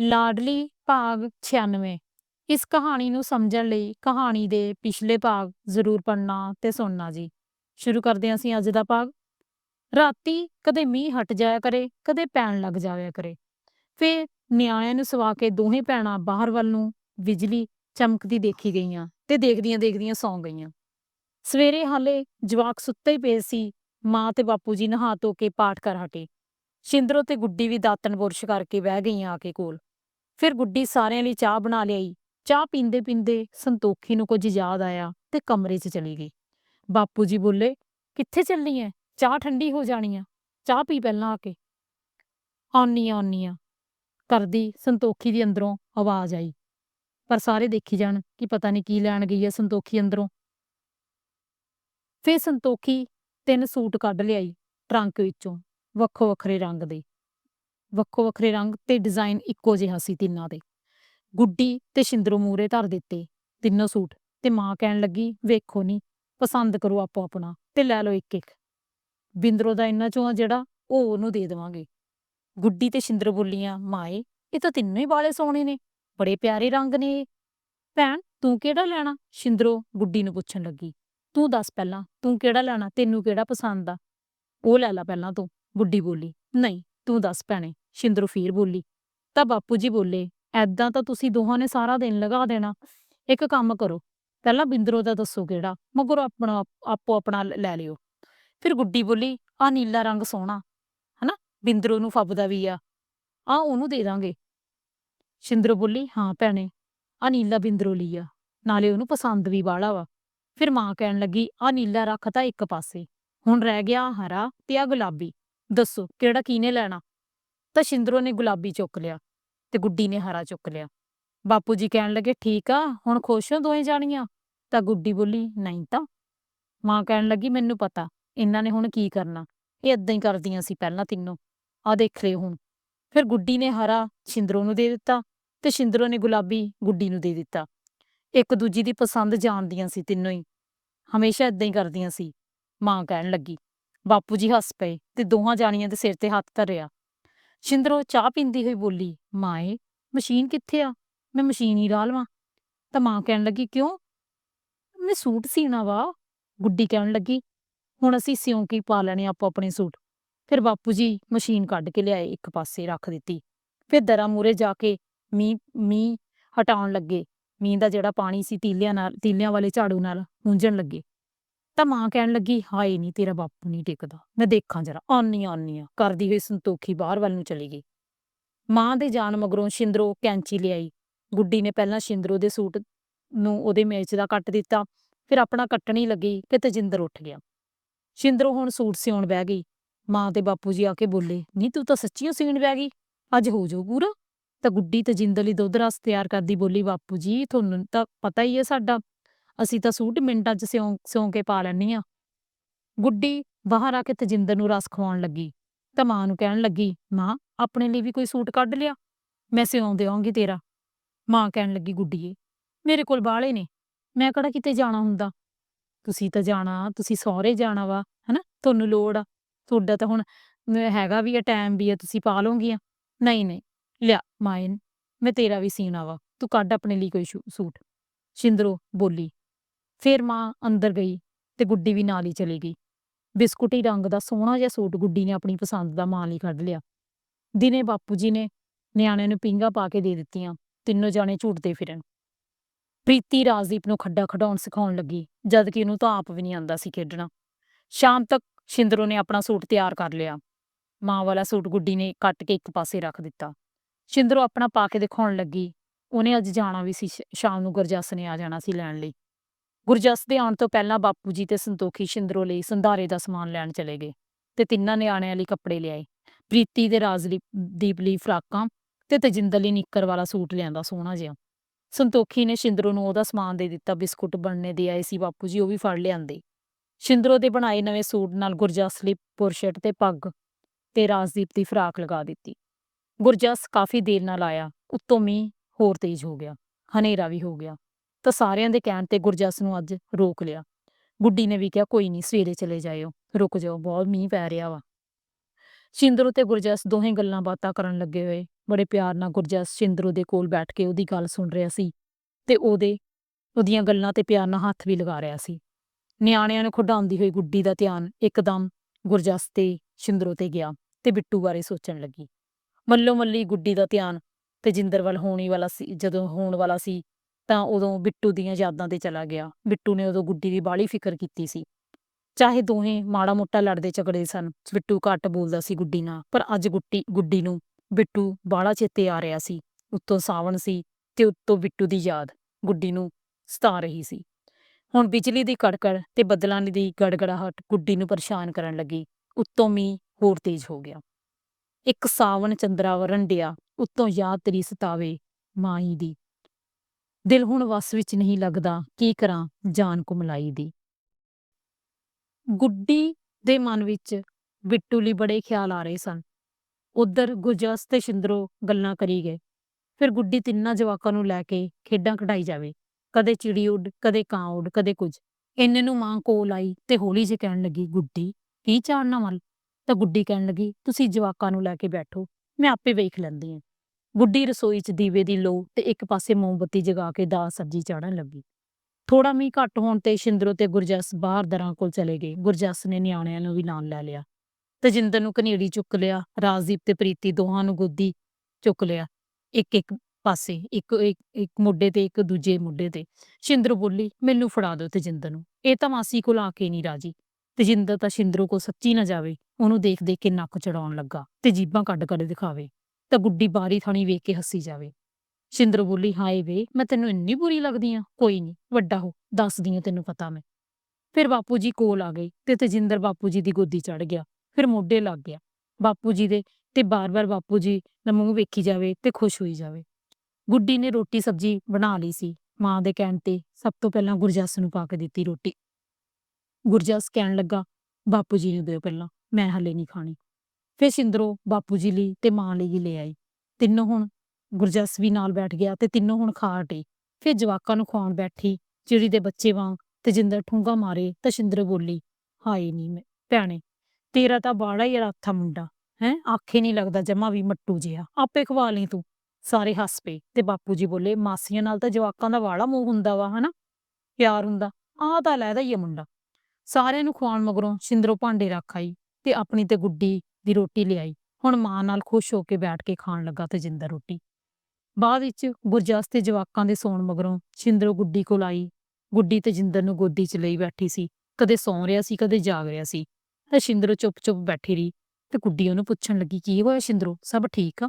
ਲਾਡਲੀ ਭਾਗ 96 ਇਸ ਕਹਾਣੀ ਨੂੰ ਸਮਝਣ ਲਈ ਕਹਾਣੀ ਦੇ ਪਿਛਲੇ ਭਾਗ ਜ਼ਰੂਰ ਪੜ੍ਹਨਾ ਤੇ ਸੁਣਨਾ ਜੀ। ਸ਼ੁਰੂ ਕਰਦੇ ਹਾਂ ਅਸੀਂ ਅੱਜ ਦਾ ਭਾਗ। ਰਾਤੀ ਕਦੇ ਮੀਂਹ ਹਟ ਜਾਇਆ ਕਰੇ, ਕਦੇ ਪੈਣ ਲੱਗ ਜਾਇਆ ਕਰੇ। ਫੇਰ ਨਿਆਣਿਆਂ ਨੂੰ ਸਵਾ ਕੇ ਦੋਹੇ ਭੈਣਾਂ ਬਾਹਰ ਵੱਲ ਨੂੰ ਬਿਜਲੀ ਚਮਕਦੀ ਦੇਖੀ ਗਈਆਂ ਤੇ ਦੇਖਦੀਆਂ ਦੇਖਦੀਆਂ ਸੌਂ ਗਈਆਂ। ਸਵੇਰੇ ਹਾਲੇ ਜਵਾਕ ਸੁੱਤੇ ਹੀ ਪਏ ਸੀ, ਮਾਂ ਤੇ ਬਾਪੂ ਜੀ ਨਹਾ ਧੋ ਕੇ ਪਾਠ ਕਰ ਹਟੇ। ਸ਼ਿੰਦਰੋ ਤੇ ਗੁੱਡੀ ਵੀ ਦਾਤਨ ਬੁਰਸ਼ ਕਰਕੇ ਬਹਿ ਗਈਆਂ ਆ ਕੇ ਕੋਲ। ਫਿਰ ਗੁੱਡੀ ਸਾਰਿਆਂ ਲਈ ਚਾਹ ਬਣਾ ਲਿਆਈ। ਚਾਹ ਪੀਂਦੇ ਪੀਂਦੇ ਸੰਤੋਖੀ ਨੂੰ ਕੁਝ ਯਾਦ ਆਇਆ ਤੇ ਕਮਰੇ 'ਚ ਚਲੀ ਗਈ। ਬਾਪੂ ਜੀ ਬੋਲੇ, ਕਿੱਥੇ ਚੱਲਣੀ ਐ? ਚਾਹ ਠੰਡੀ ਹੋ ਜਾਣੀ ਆ। ਚਾਹ ਪੀ ਪਹਿਲਾਂ ਆ ਕੇ। ਆਉਣੀ ਆ ਆਉਣੀ ਆ ਕਰਦੀ ਸੰਤੋਖੀ ਦੀ ਅੰਦਰੋਂ ਆਵਾਜ਼ ਆਈ। ਪਰ ਸਾਰੇ ਦੇਖੀ ਜਾਣ ਕਿ ਪਤਾ ਨਹੀਂ ਕੀ ਲੈਣ ਗਈ ਐ ਸੰਤੋਖੀ ਅੰਦਰੋਂ। ਫਿਰ ਸੰਤੋਖੀ ਤਿੰਨ ਸੂਟ ਕੱਢ ਲਿਆਈ ਟਰੰਕ ਵਿੱਚੋਂ ਵੱਖੋ ਵੱਖਰੇ ਰੰਗ ਦੇ। ਵੱਖੋ ਵੱਖਰੇ ਰੰਗ ਤੇ ਡਿਜ਼ਾਈਨ ਇੱਕੋ ਜਿਹਾ ਸੀ ਤਿੰਨਾਂ ਦੇ। ਗੁੱਡੀ ਤੇ ਸ਼ਿੰਦਰੋ ਮੂਰੇ ਧਰ ਦਿੱਤੇ। ਤਿੰਨੋਂ ਸੂਟ। ਤੇ ਮਾਂ ਕਹਿਣ ਲੱਗੀ, ਵੇਖੋ ਨਹੀਂ ਪਸੰਦ ਕਰੋ ਆਪੋ ਆਪਣਾ ਤੇ ਲੈ ਲਓ ਇੱਕ ਇੱਕ। ਬਿੰਦਰੋ ਦਾ ਇੰਨਾ ਚੋਂ ਜਿਹੜਾ, ਉਹ ਉਹਨੂੰ ਦੇ ਦੇਵਾਂਗੇ। ਗੁੱਡੀ ਤੇ ਸ਼ਿੰਦਰ ਬੋਲੀਆਂ, ਮਾਏ, ਇਹ ਤਾਂ ਤਿੰਨੋਂ ਹੀ ਬਾਲੇ ਸੋਹਣੇ ਨੇ। ਬੜੇ ਪਿਆਰੇ ਰੰਗ ਨੇ ਇਹ। ਭੈਣ, ਤੂੰ ਕਿਹੜਾ ਲੈਣਾ? ਸ਼ਿੰਦਰੋ ਗੁੱਡੀ ਨੂੰ ਪੁੱਛਣ ਲੱਗੀ, ਤੂੰ ਦੱਸ ਪਹਿਲਾਂ, ਤੂੰ ਕਿਹੜਾ ਲੈਣਾ? ਤੈਨੂੰ ਕਿਹੜਾ ਪਸੰਦ ਆ? ਉਹ ਲੈ ਲੈ ਪਹਿਲਾਂ ਤੂੰ, ਗੁੱਡੀ ਬੋਲੀ, ਨਹੀਂ, ਤੂੰ ਦੱਸ ਭੈਣੇ ਸ਼ਿੰਦਰੋ ਫੇਰ ਬੋਲੀ, ਤਾਂ ਬਾਪੂ ਜੀ ਬੋਲੇ ਐਦਾਂ ਤਾਂ ਤੁਸੀਂ ਦੋਹਾਂ ਨੇ ਸਾਰਾ ਦਿਨ ਲਗਾ ਦੇਣਾ। ਇੱਕ ਕੰਮ ਕਰੋ, ਪਹਿਲਾਂ ਬਿੰਦਰੋ ਦਾ ਦੱਸੋ ਕਿਹੜਾ, ਮਗਰੋਂ ਆਪਣਾ, ਆਪੋ ਆਪਣਾ ਲੈ ਲਿਓ। ਫਿਰ ਗੁੱਡੀ ਬੋਲੀ ਆ ਨੀਲਾ ਰੰਗ ਸੋਹਣਾ, ਹਨਾ? ਬਿੰਦਰੋ ਨੂੰ ਫੱਬਦਾ ਵੀ ਆ। ਆ ਉਹਨੂੰ ਦੇ ਦਾਂਗੇ। ਸ਼ਿੰਦਰੋ ਬੋਲੀ, ਹਾਂ ਭੈਣੇ ਆ ਨੀਲਾ ਬਿੰਦਰੋ ਲਈ ਆ, ਨਾਲੇ ਉਹਨੂੰ ਪਸੰਦ ਵੀ ਬਾਹਲਾ ਵਾ। ਫਿਰ ਮਾਂ ਕਹਿਣ ਲੱਗੀ ਆ ਨੀਲਾ ਰੱਖਤਾ ਇੱਕ ਪਾਸੇ, ਹੁਣ ਰਹਿ ਗਿਆ ਆਹ ਹਰਾ ਤੇ ਆ ਗੁਲਾਬੀ, ਦੱਸੋ ਕਿਹੜਾ ਕਿਹਨੇ ਲੈਣਾ? ਤਾਂ ਸ਼ਿੰਦਰੋ ਨੇ ਗੁਲਾਬੀ ਚੁੱਕ ਲਿਆ ਤੇ ਗੁੱਡੀ ਨੇ ਹਰਾ ਚੁੱਕ ਲਿਆ। ਬਾਪੂ ਜੀ ਕਹਿਣ ਲੱਗੇ, ਠੀਕ ਆ, ਹੁਣ ਖੁਸ਼ ਹੋ ਦੋਵੇਂ ਜਾਣੀਆਂ? ਤਾਂ ਗੁੱਡੀ ਬੋਲੀ, ਨਹੀਂ ਤਾਂ। ਮਾਂ ਕਹਿਣ ਲੱਗੀ, ਮੈਨੂੰ ਪਤਾ, ਇਹਨਾਂ ਨੇ ਹੁਣ ਕੀ ਕਰਨਾ? ਇਹ ਇਦਾਂ ਹੀ ਕਰਦੀਆਂ ਸੀ ਪਹਿਲਾਂ ਤਿੰਨੋਂ। ਆ ਦੇਖ ਰਹੇ ਹੁਣ। ਫਿਰ ਗੁੱਡੀ ਨੇ ਹਰਾ ਸ਼ਿੰਦਰੋ ਨੂੰ ਦੇ ਦਿੱਤਾ ਤੇ ਸ਼ਿੰਦਰੋ ਨੇ ਗੁਲਾਬੀ ਗੁੱਡੀ ਨੂੰ ਦੇ ਦਿੱਤਾ। ਇੱਕ ਦੂਜੀ ਦੀ ਪਸੰਦ ਜਾਣਦੀਆਂ ਸੀ ਤਿੰਨੋਂ ਹੀ। ਹਮੇਸ਼ਾ ਇਦਾਂ ਹੀ ਕਰਦੀਆਂ ਸੀ, ਮਾਂ ਕਹਿਣ ਲੱਗੀ। ਬਾਪੂ ਜੀ ਹੱਸ ਪਏ ਤੇ ਦੋਹਾਂ ਜਾਣੀਆਂ ਦੇ ਸਿਰ ਤੇ ਹੱਥ ਧਰਿਆ। ਸ਼ਿੰਦਰੋ ਚਾਹ ਪੀਂਦੀ ਹੋਈ ਬੋਲੀ, ਮਾਏ, ਮਸ਼ੀਨ ਕਿੱਥੇ ਆ? ਮੈਂ ਮਸ਼ੀਨ ਹੀ ਲਾ ਲਵਾਂ। ਤਾਂ ਮਾਂ ਕਹਿਣ ਲੱਗੀ, ਕਿਉਂ? ਮੈਂ ਸੂਟ ਸੀਣਾ ਵਾ। ਗੁੱਡੀ ਕਹਿਣ ਲੱਗੀ, ਹੁਣ ਅਸੀਂ ਸਿਉਂ ਕੇ ਪਾ ਲੈਣੇ ਆਪੋ ਆਪਣੇ ਸੂਟ। ਫਿਰ ਬਾਪੂ ਜੀ ਮਸ਼ੀਨ ਕੱਢ ਕੇ ਲਿਆਏ, ਇੱਕ ਪਾਸੇ ਰੱਖ ਦਿੱਤੀ। ਫਿਰ ਦਰਾਂ ਮੂਰੇ ਜਾ ਕੇ ਮੀਂਹ ਮੀਂਹ ਹਟਾਉਣ ਲੱਗੇ। ਮੀਂਹ ਦਾ ਜਿਹੜਾ ਪਾਣੀ ਸੀ ਤੀਲਿਆਂ ਨਾਲ, ਤੀਲਿਆਂ ਵਾਲੇ ਝਾੜੂ ਨਾਲ ਪੂੰਝਣ ਲੱਗੇ। ਤਾਂ ਮਾਂ ਕਹਿਣ ਲੱਗੀ, ਹਾਏ ਨਹੀਂ ਤੇਰਾ ਬਾਪੂ ਨਹੀਂ ਟਿਕਦਾ। ਮੈਂ ਦੇਖਾਂ ਜਰਾ ਆਉਣੀ ਆਉਣੀ ਆ। ਕਰਦੀ ਹੋਈ ਸੰਤੋਖੀ ਬਾਹਰ ਵੱਲ ਨੂੰ ਚਲੀ ਗਈ। ਮਾਂ ਦੇ ਜਾਣ ਮਗਰੋਂ ਸ਼ਿੰਦਰੋ ਕੈਂਚੀ ਲਿਆਈ। ਗੁੱਡੀ ਨੇ ਪਹਿਲਾਂ ਸ਼ਿੰਦਰੋ ਦੇ ਸੂਟ ਨੂੰ ਉਹਦੇ ਮੇਚ ਦਾ ਕੱਟ ਦਿੱਤਾ, ਫਿਰ ਆਪਣਾ ਕੱਟਣ ਲੱਗੀ ਕਿ ਤਜਿੰਦਰ ਉੱਠ ਗਿਆ। ਸ਼ਿੰਦਰੋ ਹੁਣ ਸੂਟ ਸਿਉਣ ਬਹਿ ਗਈ। ਮਾਂ ਤੇ ਬਾਪੂ ਜੀ ਆ ਕੇ ਬੋਲੇ ਨਹੀਂ ਤੂੰ ਤਾਂ ਸੱਚੀਓ ਸਿਉਣ ਬਹਿ ਗਈ। ਅੱਜ ਹੋ ਜਾਊ ਪੂਰਾ? ਤਾਂ ਗੁੱਡੀ ਤਜਿੰਦਰ ਲਈ ਦੁੱਧ ਰਸ ਤਿਆਰ ਕਰਦੀ ਬੋਲੀ, ਬਾਪੂ ਜੀ, ਤੁਹਾਨੂੰ ਤਾਂ ਪਤਾ ਹੀ ਹੈ ਸਾਡਾ ਅਸੀਂ ਤਾਂ ਸੂਟ ਮਿੰਟਾਂ 'ਚ ਸਿਉਂ ਸਿਉਂ ਕੇ ਪਾ ਲੈਣੀ ਆ ਗੁੱਡੀ ਬਾਹਰ ਆ ਕੇ ਤਜਿੰਦਰ ਨੂੰ ਰਸ ਖਵਾਉਣ ਲੱਗੀ। ਤਾਂ ਮਾਂ ਨੂੰ ਕਹਿਣ ਲੱਗੀ, ਮਾਂ, ਆਪਣੇ ਲਈ ਵੀ ਕੋਈ ਸੂਟ ਕੱਢ ਲਿਆ? ਮੈਂ ਸਿਉਂ ਦੇਵਾਂਗੀ ਤੇਰਾ। ਮਾਂ ਕਹਿਣ ਲੱਗੀ, ਗੁੱਡੀਏ, ਮੇਰੇ ਕੋਲ ਬਾਹਲੇ ਨੇ। ਮੈਂ ਕਿਹੜਾ ਕਿਤੇ ਜਾਣਾ ਹੁੰਦਾ? ਤੁਸੀਂ ਤਾਂ ਜਾਣਾ, ਤੁਸੀਂ ਸਹੁਰੇ ਜਾਣਾ ਵਾ, ਹਨਾ? ਤੁਹਾਨੂੰ ਲੋੜ ਆ। ਤੁਹਾਡਾ ਤਾਂ ਹੁਣ ਹੈਗਾ ਵੀ ਆ ਟਾਈਮ ਵੀ ਆ, ਤੁਸੀਂ ਪਾ ਲਓਗੀਆਂ। ਨਹੀਂ ਨਹੀਂ, ਲਿਆ ਮਾਇਨ ਮੈਂ ਤੇਰਾ ਵੀ ਸੀਣਾ ਵਾ। ਤੂੰ ਕੱਢ ਆਪਣੇ ਲਈ ਕੋਈ ਸ਼ੂ- ਸੂਟ। ਸ਼ਿੰਦਰੋ ਬੋਲੀ ਫਿਰ ਮਾਂ ਅੰਦਰ ਗਈ ਤੇ ਗੁੱਡੀ ਵੀ ਨਾਲ ਹੀ ਚਲੀ ਗਈ। ਬਿਸਕੁਟੀ ਰੰਗ ਦਾ ਸੋਹਣਾ ਜਿਹਾ ਸੂਟ ਗੁੱਡੀ ਨੇ ਆਪਣੀ ਪਸੰਦ ਦਾ ਮਾਂ ਲਈ ਕੱਢ ਲਿਆ। ਦਿਨੇ ਬਾਪੂ ਜੀ ਨੇ ਨਿਆਣਿਆਂ ਨੂੰ ਪਿੰਗਾ ਪਾ ਕੇ ਦੇ ਦਿੱਤੀਆਂ, ਤਿੰਨੋਂ ਜਾਣੇ ਝੂਟਦੇ ਫਿਰਨ। ਪ੍ਰੀਤੀ ਰਾਜਦੀਪ ਨੂੰ ਖੱਡਾ ਖਡਾਉਣ ਸਿਖਾਉਣ ਲੱਗੀ, ਜਦ ਕਿ ਉਹਨੂੰ ਤਾਂ ਆਪ ਵੀ ਨਹੀਂ ਆਂਦਾ ਸੀ ਖੇਡਣਾ। ਸ਼ਾਮ ਤੱਕ ਸ਼ਿੰਦਰੋ ਨੇ ਆਪਣਾ ਸੂਟ ਤਿਆਰ ਕਰ ਲਿਆ। ਮਾਂ ਵਾਲਾ ਸੂਟ ਗੁੱਡੀ ਨੇ ਕੱਟ ਕੇ ਇੱਕ ਪਾਸੇ ਰੱਖ ਦਿੱਤਾ। ਸ਼ਿੰਦਰੋ ਆਪਣਾ ਪਾ ਕੇ ਦਿਖਾਉਣ ਲੱਗੀ, ਉਹਨੇ ਅੱਜ ਜਾਣਾ ਵੀ ਸੀ, ਸ਼ਾਮ ਨੂੰ ਗੁਰਜਸ ਨੇ ਆ ਜਾਣਾ ਸੀ ਲੈਣ ਲਈ। ਗੁਰਜਸ ਦੇ ਆਉਣ ਤੋਂ ਪਹਿਲਾਂ ਬਾਪੂ ਜੀ ਤੇ ਸੰਤੋਖੀ ਸ਼ਿੰਦਰੋ ਲਈ ਸੰਧਾਰੇ ਦਾ ਸਮਾਨ ਲੈਣ ਚਲੇ ਗਏ ਤੇ ਤਿੰਨਾਂ ਨਿਆਣਿਆਂ ਲਈ ਕੱਪੜੇ ਲਿਆਏ। ਪ੍ਰੀਤੀ ਦੇ ਰਾਜਦੀਪ ਦੀਪ ਲਈ ਫਰਾਕਾਂ ਤੇ ਤਜਿੰਦਰ ਲਈ ਨਿੱਕਰ ਵਾਲਾ ਸੂਟ ਲਿਆਂਦਾ ਸੋਹਣਾ ਜਿਹਾ। ਸੰਤੋਖੀ ਨੇ ਸ਼ਿੰਦਰੋ ਨੂੰ ਉਹਦਾ ਸਮਾਨ ਦੇ ਦਿੱਤਾ, ਬਿਸਕੁਟ ਬਣਨੇ ਦੇ ਆਏ ਸੀ ਬਾਪੂ ਜੀ, ਉਹ ਵੀ ਫੜ ਲਿਆਂਦੇ। ਸ਼ਿੰਦਰੋ ਦੇ ਬਣਾਏ ਨਵੇਂ ਸੂਟ ਨਾਲ ਗੁਰਜਸ ਲਈ ਪੁਰਸ਼ਟ ਤੇ ਪੱਗ ਤੇ ਰਾਜਦੀਪ ਦੀ ਫਰਾਕ ਲਗਾ ਦਿੱਤੀ। ਗੁਰਜਸ ਕਾਫੀ ਦੇਰ ਨਾਲ ਆਇਆ, ਉੱਤੋਂ ਮੀਂਹ ਹੋਰ ਤੇਜ਼ ਹੋ ਗਿਆ, ਹਨੇਰਾ ਵੀ ਹੋ ਗਿਆ। ਤਾਂ ਸਾਰਿਆਂ ਦੇ ਕਹਿਣ ਤੇ ਗੁਰਜਸ ਨੂੰ ਅੱਜ ਰੋਕ ਲਿਆ। ਗੁੱਡੀ ਨੇ ਵੀ ਕਿਹਾ, ਕੋਈ ਨਹੀਂ ਸਵੇਰੇ ਚਲੇ ਜਾਇਓ। ਰੁਕ ਜਾਓ ਬਹੁਤ ਮੀਂਹ ਪੈ ਰਿਹਾ ਵਾ। ਸ਼ਿੰਦਰੋ ਤੇ ਗੁਰਜਸ ਦੋਹੇ ਗੱਲਾਂ ਬਾਤਾਂ ਕਰਨ ਲੱਗੇ ਹੋਏ। ਬੜੇ ਪਿਆਰ ਨਾਲ ਗੁਰਜਸ ਸ਼ਿੰਦਰੋ ਦੇ ਕੋਲ ਬੈਠ ਕੇ ਉਹਦੀ ਗੱਲ ਸੁਣ ਰਿਹਾ ਸੀ ਤੇ ਉਹਦੇ, ਉਹਦੀਆਂ ਗੱਲਾਂ ਤੇ ਪਿਆਰ ਨਾਲ ਹੱਥ ਵੀ ਲਗਾ ਰਿਹਾ ਸੀ। ਨਿਆਣਿਆਂ ਨੂੰ ਖੁਡਾਉਂਦੀ ਹੋਈ ਗੁੱਡੀ ਦਾ ਧਿਆਨ ਇੱਕਦਮ ਗੁਰਜਸ ਤੇ ਸ਼ਿੰਦਰੋ ਤੇ ਗਿਆ ਤੇ ਬਿੱਟੂ ਬਾਰੇ ਸੋਚਣ ਲੱਗੀ। ਮੱਲੋ ਮੱਲੀ ਗੁੱਡੀ ਦਾ ਧਿਆਨ ਤੇ ਜਿੰਦਰ ਵੱਲ ਹੋਣੀ ਵਾਲਾ ਸੀ, ਜਦੋਂ ਹੋਣ ਵਾਲਾ ਸੀ ਤਾਂ ਉਦੋਂ ਬਿੱਟੂ ਦੀਆਂ ਯਾਦਾਂ ਤੇ ਚਲਾ ਗਿਆ। ਬਿੱਟੂ ਨੇ ਉਦੋਂ ਗੁੱਡੀ ਦੀ ਬਾਹਲੀ ਫਿਕਰ ਕੀਤੀ ਸੀ। ਚਾਹੇ ਦੋਹੇ ਮਾੜਾ ਮੋਟਾ ਲੜਦੇ ਝਗੜੇ ਸਨ, ਬਿੱਟੂ ਘੱਟ ਬੋਲਦਾ ਸੀ ਗੁੱਡੀ ਨਾਲ, ਪਰ ਅੱਜ ਗੁੱਟੀ, ਗੁੱਡੀ ਨੂੰ ਬਿੱਟੂ ਬਾਹਲਾ ਚੇਤੇ ਆ ਰਿਹਾ ਸੀ। ਉੱਤੋਂ ਸਾਵਣ ਸੀ ਤੇ ਉੱਤੋਂ ਬਿੱਟੂ ਦੀ ਯਾਦ, ਗੁੱਡੀ ਨੂੰ ਸਤਾ ਰਹੀ ਸੀ। ਹੁਣ ਬਿਜਲੀ ਦੀ ਕੜਕੜ ਤੇ ਬੱਦਲਾਂ ਦੀ ਗੜਗੜਾਹਟ ਗੁੱਡੀ ਨੂੰ ਪਰੇਸ਼ਾਨ ਕਰਨ ਲੱਗੀ। ਉੱਤੋਂ ਮੀਂਹ ਹੋਰ ਤੇਜ਼ ਹੋ ਗਿਆ। ਇੱਕ ਸਾਵਣ ਚੰਦਰਾ ਵਰਡਿਆ ਉੱਤੋਂ ਯਾਦ ਤੇਰੀ ਸਤਾਵੇ ਮਾਈ ਦੀ। ਦਿਲ ਹੁਣ ਵਸ ਵਿੱਚ ਨਹੀਂ ਲੱਗਦਾ, ਕੀ ਕਰਾਂ ਜਾਨ ਕੁਮਲਾਈ ਦੀ। ਗੁੱਡੀ ਦੇ ਮਨ ਵਿੱਚ ਬਿੱਟੂ ਲਈ ਬੜੇ ਖਿਆਲ ਆ ਰਹੇ ਸਨ। ਉਧਰ ਗੁਰਜਸ ਤੇ ਸ਼ਿੰਦਰੋ ਗੱਲਾਂ ਕਰੀ ਗਏ। ਫਿਰ ਗੁੱਡੀ ਤਿੰਨਾਂ ਜਵਾਕਾਂ ਨੂੰ ਲੈ ਕੇ ਖੇਡਾਂ ਕਢਾਈ ਜਾਵੇ। ਕਦੇ ਚਿੜੀ ਉੱਡ, ਕਦੇ ਕਾਂ ਉੱਡ, ਕਦੇ ਕੁਝ। ਇੰਨੇ ਨੂੰ ਮਾਂ ਕੋਲ ਆਈ ਤੇ ਹੌਲੀ ਜਿਹੀ ਕਹਿਣ ਲੱਗੀ, ਗੁੱਡੀ, ਕੀ ਚਾੜਨਾ ਵੱਲ? ਤਾਂ ਗੁੱਡੀ ਕਹਿਣ ਲੱਗੀ, ਤੁਸੀਂ ਜਵਾਕਾਂ ਨੂੰ ਲੈ ਕੇ ਬੈਠੋ, ਮੈਂ ਆਪੇ ਵੇਖ ਲੈਂਦੀ ਹਾਂ ਬੁੱਢੀ ਰਸੋਈ 'ਚ ਦੀਵੇ ਦੀ ਲੋ ਤੇ ਇੱਕ ਪਾਸੇ ਮੋਮਬੱਤੀ ਜਗਾ ਕੇ ਦਾਲ ਸਬਜ਼ੀ ਚਾੜਨ ਲੱਗੀ। ਥੋੜਾ ਮੀਂਹ ਘੱਟ ਹੋਣ ਤੇ ਸ਼ਿੰਦਰੋ ਤੇ ਗੁਰਜਸ ਬਾਹਰ ਦਰਾਂ ਕੋਲ ਚਲੇ ਗਏ। ਗੁਰਜਸ ਨੇ ਨਿਆਣਿਆਂ ਨੂੰ ਵੀ ਨਾਲ ਲੈ ਲਿਆ। ਤਜਿੰਦਰ ਨੂੰ ਕਨੇੜੀ ਚੁੱਕ ਲਿਆ, ਰਾਜਦੀਪ ਤੇ ਪ੍ਰੀਤੀ ਦੋਹਾਂ ਨੂੰ ਗੋਦੀ ਚੁੱਕ ਲਿਆ। ਇੱਕ ਇੱਕ ਪਾਸੇ, ਇੱਕ ਇੱਕ ਇੱਕ ਮੁੱਢੇ ਤੇ, ਇੱਕ ਦੂਜੇ ਮੁੱਢੇ ਤੇ। ਸ਼ਿੰਦਰ ਬੋਲੀ, ਮੈਨੂੰ ਫੜਾ ਦਿਓ ਤਜਿੰਦਰ ਨੂੰ। ਇਹ ਤਾਂ ਮਾਸੀ ਕੋਲ ਆ ਕੇ ਨਹੀਂ ਰਾਜੀ। ਤਜਿੰਦਰ ਤਾਂ ਸ਼ਿੰਦਰੋ ਕੋ ਸੱਚੀ ਨਾ ਜਾਵੇ। ਉਹਨੂੰ ਦੇਖ ਦੇਖ ਕੇ ਨੱਕ ਚੜਾਉਣ ਲੱਗਾ ਤੇ ਜੀਬਾਂ ਕੱਢ ਕੱਢ ਦਿਖਾਵੇ। ਤਾਂ ਗੁੱਡੀ ਬਾਰੀ ਥਾਣੀ ਵੇਖ ਕੇ ਹੱਸੀ ਜਾਵੇ। ਸ਼ਿੰਦਰ ਬੋਲੀ, ਹਾਏ ਵੇ, ਮੈਂ ਤੈਨੂੰ ਇੰਨੀ ਬੁਰੀ ਲੱਗਦੀ ਆ। ਕੋਈ ਨਹੀਂ ਵੱਡਾ ਹੋ, ਦੱਸਦੀ ਆ ਤੈਨੂੰ ਪਤਾ ਮੈਂ। ਫਿਰ ਬਾਪੂ ਜੀ ਕੋਲ ਆ ਗਈ ਤੇ ਤਜਿੰਦਰ ਬਾਪੂ ਜੀ ਦੀ ਗੋਦੀ ਚੜ ਗਿਆ। ਫਿਰ ਮੋਢੇ ਲੱਗ ਗਿਆ। ਬਾਪੂ ਜੀ ਦੇ ਤੇ ਬਾਰ-ਬਾਰ ਬਾਪੂ ਜੀ ਦਾ ਮੂੰਹ ਵੇਖੀ ਜਾਵੇ ਤੇ ਖੁਸ਼ ਹੋਈ ਜਾਵੇ। ਗੁੱਡੀ ਨੇ ਰੋਟੀ ਸਬਜ਼ੀ ਬਣਾ ਲਈ ਸੀ। ਮਾਂ ਦੇ ਕਹਿਣ ਤੇ ਸਭ ਤੋਂ ਪਹਿਲਾਂ ਗੁਰਜਸ ਨੂੰ ਪਾ ਕੇ ਦਿੱਤੀ ਰੋਟੀ। ਗੁਰਜਸ ਕਹਿਣ ਲੱਗਾ, ਬਾਪੂ ਜੀ ਨੂੰ ਦਿਓ ਪਹਿਲਾਂ, ਮੈਂ ਹਲੇ ਨਹੀਂ ਖਾਣੀ। ਫਿਰ ਸਿੰਦਰੋ ਬਾਪੂ ਜੀ ਲਈ ਤੇ ਮਾਂ ਲਈ ਹੀ ਲੈ ਆਈ। ਤਿੰਨੋਂ ਹੁਣ ਗੁਰਜਸ ਵੀ ਨਾਲ ਬੈਠ ਗਿਆ ਤੇ ਤਿੰਨੋਂ ਹੁਣ ਖਾ ਹਟੇ। ਫਿਰ ਜਵਾਕਾਂ ਨੂੰ ਖਵਾਉਣ ਬੈਠੀ, ਚਿੜੀ ਦੇ ਬੱਚੇ ਵਾਂਗ ਤੇ ਜਿੰਦਰ ਠੁੰਗਾ ਮਾਰੇ ਤਾਂ ਸ਼ਿੰਦਰ ਬੋਲੀ, ਹਾਏ ਨਹੀਂ ਮੈਂ, ਭੈਣੇ, ਤੇਰਾ ਤਾਂ ਬਾੜਾ ਹੀ ਰਾਥਾ ਮੁੰਡਾ, ਹੈ, ਆਖੇ ਨਹੀਂ ਲੱਗਦਾ ਜਮਾ ਵੀ ਮੱਟੂ ਜਿਹਾ। ਆਪੇ ਖਵਾ ਲਈ ਤੂੰ। ਸਾਰੇ ਹੱਸ ਪਏ ਤੇ ਬਾਪੂ ਜੀ ਬੋਲੇ, ਮਾਸੀਆਂ ਨਾਲ ਤਾਂ ਜਵਾਕਾਂ ਦਾ ਵਾਲਾ ਮੋਹ ਹੁੰਦਾ ਵਾ, ਹਨਾ? ਪਿਆਰ ਹੁੰਦਾ, ਆਹ ਤਾਂ ਲੈਦਾ ਹੀ ਆ ਮੁੰਡਾ। ਸਾਰਿਆਂ ਨੂੰ ਖਵਾਉਣ ਮਗਰੋਂ ਸ਼ਿੰਦਰੋ ਭਾਂਡੇ ਰੱਖ ਆਈ ਤੇ ਆਪਣੀ ਤੇ ਗੁੱਡੀ ਦੀ ਰੋਟੀ ਲਿਆਈ। ਹੁਣ ਮਾਂ ਨਾਲ ਖੁਸ਼ ਹੋ ਕੇ ਬੈਠ ਕੇ ਖਾਣ ਲੱਗਾ ਤਜਿੰਦਰ ਰੋਟੀ। ਬਾਅਦ ਵਿੱਚ ਗੁਰਜਸ ਤੇ ਜਵਾਕਾਂ ਦੇ ਸੌਣ ਮਗਰੋਂ ਛਿੰਦਰੋ ਗੁੱਡੀ ਕੋਲ ਆਈ। ਗੁੱਡੀ ਤਜਿੰਦਰ ਨੂੰ ਗੋਦੀ 'ਚ ਲਈ ਬੈਠੀ ਸੀ। ਕਦੇ ਸੌਂ ਰਿਹਾ ਸੀ, ਕਦੇ ਜਾਗ ਰਿਹਾ ਸੀ। ਤੇ ਛਿੰਦਰੋ ਚੁੱਪ-ਚੁੱਪ ਬੈਠੀ ਰਹੀ ਤੇ ਗੁੱਡੀ ਉਹਨੂੰ ਪੁੱਛਣ ਲੱਗੀ, ਕੀ ਹੋਇਆ ਛਿੰਦਰੋ ਸਭ ਠੀਕ ਆ?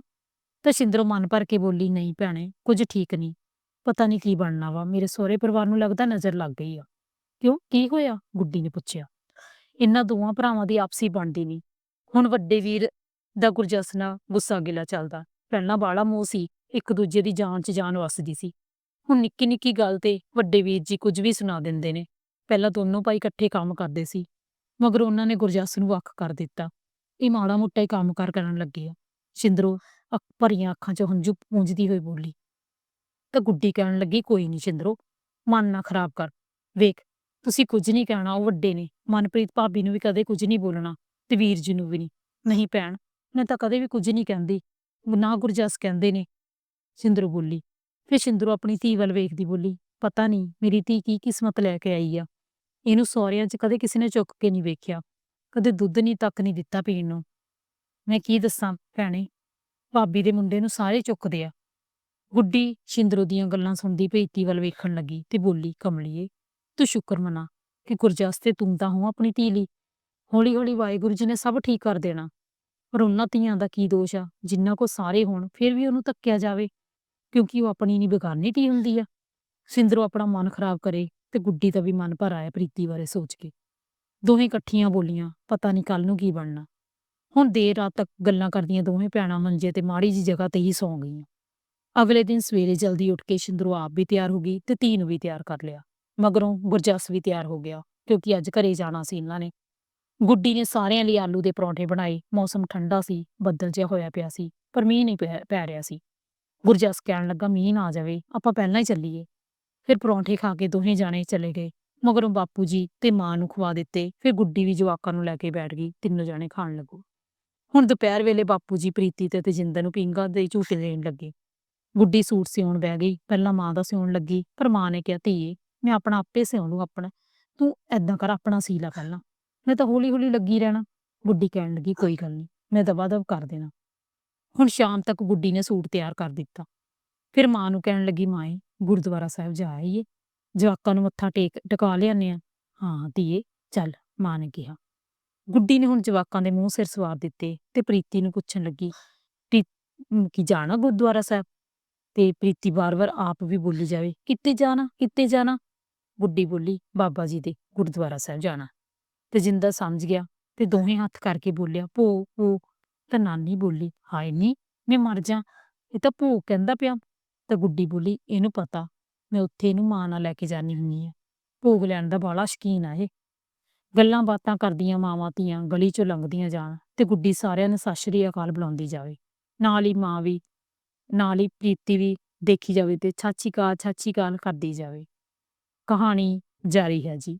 ਤਾਂ ਛਿੰਦਰੋ ਮਨ ਭਰ ਕੇ ਬੋਲੀ, ਨਹੀਂ ਭੈਣੇ, ਕੁਝ ਠੀਕ ਨਹੀਂ। ਪਤਾ ਨਹੀਂ ਕੀ ਬਣਨਾ ਵਾ। ਮੇਰੇ ਸਹੁਰੇ ਪਰਿਵਾਰ ਨੂੰ ਲੱਗਦਾ ਨਜ਼ਰ ਲੱਗ ਗਈ ਆ। ਕਿਉਂ? ਕੀ ਹੋਇਆ? ਗੁੱਡੀ ਨੇ ਪੁੱਛਿਆ। ਇਹਨਾਂ ਦੋਵਾਂ ਭਰਾਵਾਂ ਦੀ ਆਪਸੀ ਬਣਦੀ ਨਹੀਂ। ਹੁਣ ਵੱਡੇ ਵੀਰ ਦਾ ਗੁਰਜਸ ਨਾਲ ਗੁੱਸਾ ਗਿਲਾ ਚੱਲਦਾ। ਪਹਿਲਾਂ ਬਾਲਾ ਮੋਹ ਸੀ, ਇੱਕ ਦੂਜੇ ਦੀ ਜਾਨ 'ਚ ਜਾਨ ਵਸਦੀ ਸੀ। ਹੁਣ ਨਿੱਕੀ ਨਿੱਕੀ ਗੱਲ ਤੇ ਵੱਡੇ ਵੀਰ ਜੀ ਕੁਝ ਵੀ ਸੁਣਾ ਦਿੰਦੇ ਨੇ। ਪਹਿਲਾਂ ਦੋਨੋਂ ਭਾਈ ਇਕੱਠੇ ਕੰਮ ਕਰਦੇ ਸੀ, ਮਗਰ ਉਹਨਾਂ ਨੇ ਗੁਰਜਸ ਨੂੰ ਵੱਖ ਕਰ ਦਿੱਤਾ। ਇਹ ਮਾੜਾ ਮੋਟਾ ਹੀ ਕੰਮ ਕਰ ਕਰਨ ਲੱਗੇ ਆ। ਸ਼ਿੰਦਰੋ ਅੱਖ ਭਰੀਆਂ ਅੱਖਾਂ 'ਚ ਹੰਝੂ ਪੂੰਝਦੀ ਹੋਈ ਬੋਲੀ, ਤਾਂ ਗੁੱਡੀ ਕਹਿਣ ਲੱਗੀ, ਕੋਈ ਨਹੀਂ ਸ਼ਿੰਦਰੋ, ਮਨ ਨਾ ਖਰਾਬ ਕਰ। ਵੇਖ, ਤੁਸੀਂ ਕੁਝ ਨਹੀਂ ਕਹਿਣਾ, ਉਹ ਵੱਡੇ ਨੇ। ਮਨਪ੍ਰੀਤ ਭਾਬੀ ਨੂੰ ਵੀ ਕਦੇ ਕੁਝ ਨਹੀਂ ਬੋਲਣਾ। ਤੇ ਵੀਰ ਜੀ ਨੂੰ ਵੀ ਨਹੀਂ ਨਹੀਂ ਭੈਣ, ਮੈਂ ਤਾਂ ਕਦੇ ਵੀ ਕੁਝ ਨਹੀਂ ਕਹਿੰਦੀ। ਨਾ ਗੁਰਜਸ ਕਹਿੰਦੇ ਨੇ। ਸਿੰਦਰੂ ਬੋਲੀ, ਫਿਰ ਸਿੰਦਰੂ ਆਪਣੀ ਧੀ ਵੱਲ ਵੇਖਦੀ ਬੋਲੀ, ਪਤਾ ਨਹੀਂ ਮੇਰੀ ਧੀ ਕੀ ਕਿਸਮਤ ਲੈ ਕੇ ਆਈ ਆ। ਇਹਨੂੰ ਸਹੁਰਿਆਂ 'ਚ ਕਦੇ ਕਿਸੇ ਨੇ ਚੁੱਕ ਕੇ ਨਹੀਂ ਵੇਖਿਆ, ਕਦੇ ਦੁੱਧ ਨਹੀਂ ਤੱਕ ਨਹੀਂ ਦਿੱਤਾ ਪੀਣ ਨੂੰ। ਮੈਂ ਕੀ ਦੱਸਾਂ ਭੈਣੇ, ਭਾਬੀ ਦੇ ਮੁੰਡੇ ਨੂੰ ਸਾਰੇ ਚੁੱਕਦੇ ਆ। ਗੁੱਡੀ ਸ਼ਿੰਦਰੋ ਦੀਆਂ ਗੱਲਾਂ ਸੁਣਦੀ ਭੇਤੀ ਵੱਲ ਵੇਖਣ ਲੱਗੀ ਤੇ ਬੋਲੀ, ਕਮਲੀਏ, ਤੂੰ ਸ਼ੁਕਰ ਮਨਾ ਕਿ ਗੁਰਜਸ ਤੇ ਤੂੰ ਤਾਂ ਹੋ ਆਪਣੀ ਧੀ ਲਈ। ਹੌਲੀ ਹੌਲੀ ਵਾਹਿਗੁਰੂ ਜੀ ਨੇ ਸਭ ਠੀਕ ਕਰ ਦੇਣਾ। ਪਰ ਉਹਨਾਂ ਧੀਆਂ ਦਾ ਕੀ ਦੋਸ਼ ਆ? ਜਿੰਨਾ ਕੋ ਸਾਰੇ ਹੋਣ, ਫਿਰ ਵੀ ਉਹਨੂੰ ਧੱਕਿਆ ਜਾਵੇ? ਕਿਉਂਕਿ ਉਹ ਆਪਣੀ ਨਹੀਂ ਬੇਗਾਨੀ ਧੀ ਹੁੰਦੀ ਆ? ਸਿੰਦਰੋ ਆਪਣਾ ਮਨ ਖਰਾਬ ਕਰੇ ਤੇ ਗੁੱਡੀ ਦਾ ਵੀ ਮਨ ਭਰ ਆਇਆ ਪ੍ਰੀਤੀ ਬਾਰੇ ਸੋਚ ਕੇ। ਦੋਹੇ ਇਕੱਠੀਆਂ ਬੋਲੀਆਂ, ਪਤਾ ਨਹੀਂ ਕੱਲ ਨੂੰ ਕੀ ਬਣਨਾ। ਹੁਣ ਦੇਰ ਰਾਤ ਤੱਕ ਗੱਲਾਂ ਕਰਦੀਆਂ ਦੋਵੇਂ ਭੈਣਾਂ ਮੰਜੇ ਤੇ ਮਾੜੀ ਜੀ ਜਗ੍ਹਾ ਤੇ ਹੀ ਸੌਂ ਗਈਆਂ। ਅਗਲੇ ਦਿਨ ਸਵੇਰੇ ਜਲਦੀ ਉੱਠ ਕੇ ਸ਼ਿੰਦਰੋ ਆਪ ਵੀ ਤਿਆਰ ਹੋ ਗਈ ਤੇ ਧੀ ਨੂੰ ਵੀ ਤਿਆਰ ਕਰ ਲਿਆ। ਮਗਰੋਂ ਗੁਰਜਸ ਵੀ ਤਿਆਰ ਹੋ ਗਿਆ, ਕਿਉਂਕਿ ਅੱਜ ਘਰੇ ਜਾਣਾ ਸੀ ਇਹਨਾਂ ਨੇ। ਗੁੱਡੀ ਨੇ ਸਾਰਿਆਂ ਲਈ ਆਲੂ ਦੇ ਪਰੌਂਠੇ ਬਣਾਏ, ਮੌਸਮ ਠੰਡਾ ਸੀ, ਬੱਦਲ ਜਿਹਾ ਹੋਇਆ ਪਿਆ ਸੀ, ਪਰ ਮੀਂਹ ਨਹੀਂ ਪੈ ਪੈ ਰਿਹਾ ਸੀ। ਗੁਰਜਸ ਕਹਿਣ ਲੱਗਾ, ਮੀਂਹ ਨਾ ਆ ਜਾਵੇ, ਆਪਾਂ ਪਹਿਲਾਂ ਹੀ ਚੱਲੀਏ। ਫਿਰ ਪਰੌਂਠੇ ਖਾ ਕੇ ਦੋਹੇ ਜਾਣੇ ਚਲੇ ਗਏ। ਮਗਰੋਂ ਬਾਪੂ ਜੀ ਤੇ ਮਾਂ ਨੂੰ ਖਵਾ ਦਿੱਤੇ, ਫਿਰ ਗੁੱਡੀ ਵੀ ਜਵਾਕਾਂ ਨੂੰ ਲੈ ਕੇ ਬੈਠ ਗਈ, ਤਿੰਨੋਂ ਜਾਣੇ ਖਾਣ ਲੱਗੋ। ਹੁਣ ਦੁਪਹਿਰ ਵੇਲੇ ਬਾਪੂ ਜੀ ਪ੍ਰੀਤੀ ਤੇ ਤੇਜਿੰਦਰ ਨੂੰ ਪੀਂਘਾਂ ਦੇ ਝੂਟੇ ਦੇਣ ਲੱਗੇ। ਗੁੱਡੀ ਸੂਟ ਸਿਉਣ ਬਹਿ ਗਈ, ਪਹਿਲਾਂ ਮਾਂ ਦਾ ਸਿਉਣ ਲੱਗੀ, ਪਰ ਮਾਂ ਨੇ ਕਿਹਾ, ਧੀਏ, ਮੈਂ ਆਪਣਾ ਆਪੇ ਸਿਉਂ ਲੂ ਆਪਣਾ, ਤੂੰ ਐਦਾਂ ਕਰ, ਆਪਣਾ ਸੀ ਲੈ ਪਹਿਲਾਂ। ਮੈਂ ਤਾਂ ਹੌਲੀ ਹੌਲੀ ਲੱਗੀ ਰਹਿਣਾ। ਗੁੱਡੀ ਕਹਿਣ ਲੱਗੀ, ਕੋਈ ਗੱਲ ਨਹੀਂ, ਮੈਂ ਦਬਾ ਦਬ ਕਰ ਦੇਣਾ। ਹੁਣ ਸ਼ਾਮ ਤੱਕ ਗੁੱਡੀ ਨੇ ਸੂਟ ਤਿਆਰ ਕਰ ਦਿੱਤਾ। ਫਿਰ ਮਾਂ ਨੂੰ ਕਹਿਣ ਲੱਗੀ ਮਾਏ ਗੁਰਦੁਆਰਾ ਸਾਹਿਬ ਜਾ ਆਈਏ। ਜਵਾਕਾਂ ਨੂੰ ਮੱਥਾ ਟੇਕ, ਟਿਕਾ ਲਿਆਨੇ ਆ ਹਾਂ, ਧੀਏ, ਚੱਲ, ਮਾਂ ਨੇ ਕਿਹਾ। ਗੁੱਡੀ ਨੇ ਹੁਣ ਜਵਾਕਾਂ ਦੇ ਮੂੰਹ ਸਿਰ ਸਵਾਰ ਦਿੱਤੇ ਤੇ ਪ੍ਰੀਤੀ ਨੂੰ ਪੁੱਛਣ ਲੱਗੀ ਕੀ ਜਾਣਾ ਗੁਰਦੁਆਰਾ ਸਾਹਿਬ? ਤੇ ਪ੍ਰੀਤੀ ਵਾਰ-ਵਾਰ ਆਪ ਵੀ ਬੋਲੀ ਜਾਵੇ, ਕਿੱਥੇ ਜਾਣਾ ਕਿੱਥੇ ਜਾਣਾ? ਗੁੱਡੀ ਬੋਲੀ, ਬਾਬਾ ਜੀ ਦੇ ਗੁਰਦੁਆਰਾ ਸਾਹਿਬ ਜਾਣਾ। ਤੇ ਜਿੰਦਾ ਸਮਝ ਗਿਆ ਤੇ ਦੋਹੇ ਹੱਥ ਕਰਕੇ ਬੋਲਿਆ ਭੋ ਭੋ ਤਾਂ ਨਾਨੀ ਬੋਲੀ, ਹਾਏ ਨੀ, ਮੈਂ ਮਰ ਜਾ, ਇਹ ਤਾਂ ਭੋ ਕਹਿੰਦਾ ਪਿਆ। ਤਾਂ ਗੁੱਡੀ ਬੋਲੀ, ਇਹਨੂੰ ਪਤਾ, ਮੈਂ ਉੱਥੇ ਇਹਨੂੰ ਮਾਂ ਨਾਲ ਲੈ ਕੇ ਜਾਣੀ ਹੁੰਨੀ ਆ। ਭੋਗ ਲੈਣ ਦਾ ਬਾਲਾ ਸ਼ਕੀਨ ਆ ਇਹ। ਗੱਲਾਂ ਬਾਤਾਂ ਕਰਦੀਆਂ ਮਾਵਾਂ ਧੀਆਂ ਗਲੀ ਚੋਂ ਲੰਘਦੀਆਂ ਜਾਣ ਤੇ ਗੁੱਡੀ ਸਾਰਿਆਂ ਨੂੰ ਸਤਿ ਸ਼੍ਰੀ ਅਕਾਲ ਬੁਲਾਉਂਦੀ ਜਾਵੇ। ਨਾਲ ਹੀ ਮਾਂ ਵੀ, ਨਾਲ ਹੀ ਪ੍ਰੀਤੀ ਵੀ ਦੇਖੀ ਜਾਵੇ ਤੇ ਛਾਚੀ ਕਾ ਛਾਚੀ ਕਾਲ ਕਰਦੀ ਜਾਵੇ। ਕਹਾਣੀ ਜਾਰੀ ਹੈ ਜੀ।